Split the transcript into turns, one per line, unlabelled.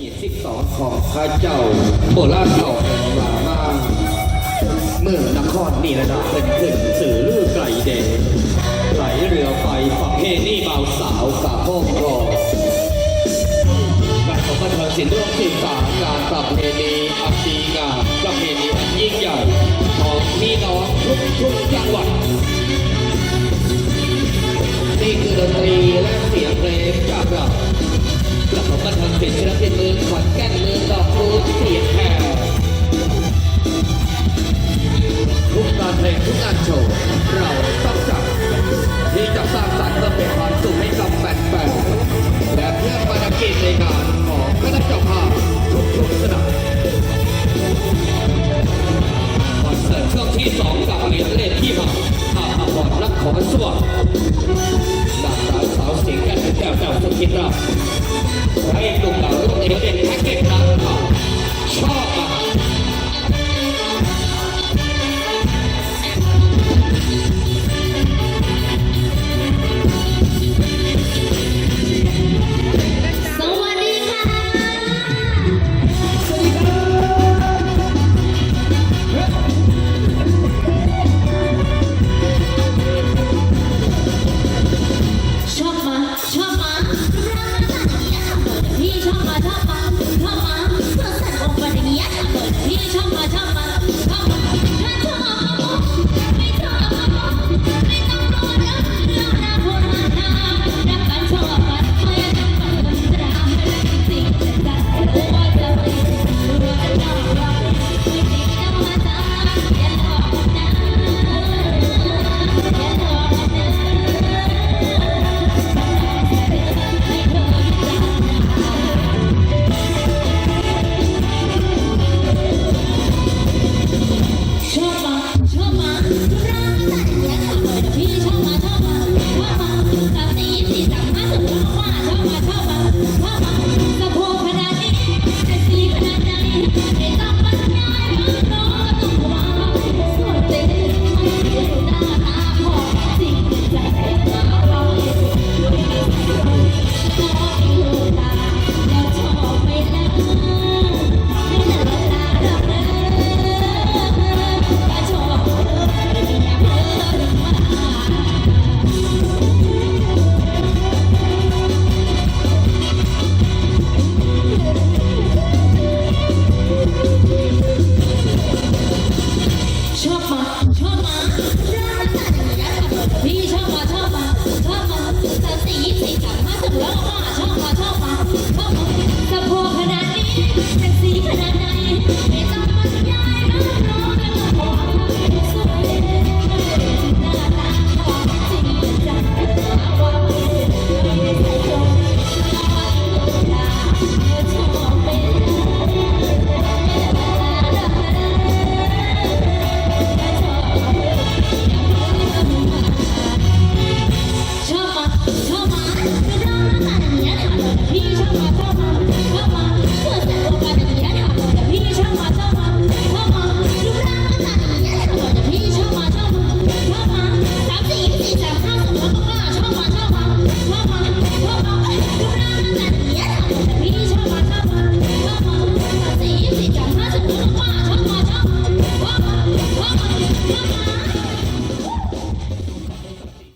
เหตุสิบสองของข้าเจ้าโบราณเก่าแห่งลามาเมื่อนครนีระดาเป็นขึ้นสื่อลือไกลเดชไหลเรือไฟฝักเพนี่เบาสาวกาห้องรอการของบันเทิงศิลป์ร่วมสื่อสารการประเพณีอันดีงามประเพณีอันยิ่งใหญ่ของพี่น้องทุกทุกจังหวัดนี่คือดนตรีและเสียงเพลงจากเรากลับมาบันเทิงศิลป์ศิลปินมือ งานเพลงทุกงานโชว์เราต้องจัดที่จะสร้างสรรค์เพื่อเป็นความสุขให้กับแฟนๆและเพื่อมาดกิจในงานของคณะเจ้าภาพทุกๆสนามคอนเสิร์ตช่วงที่สองกับเหรียญเล่นที่มาอาภาพรรักขอสวงดาราสาวสิงห์แก้วแก้วเจ้าสุขิตราพระเอกหนุ่มเหล่าลูกเอเด็ก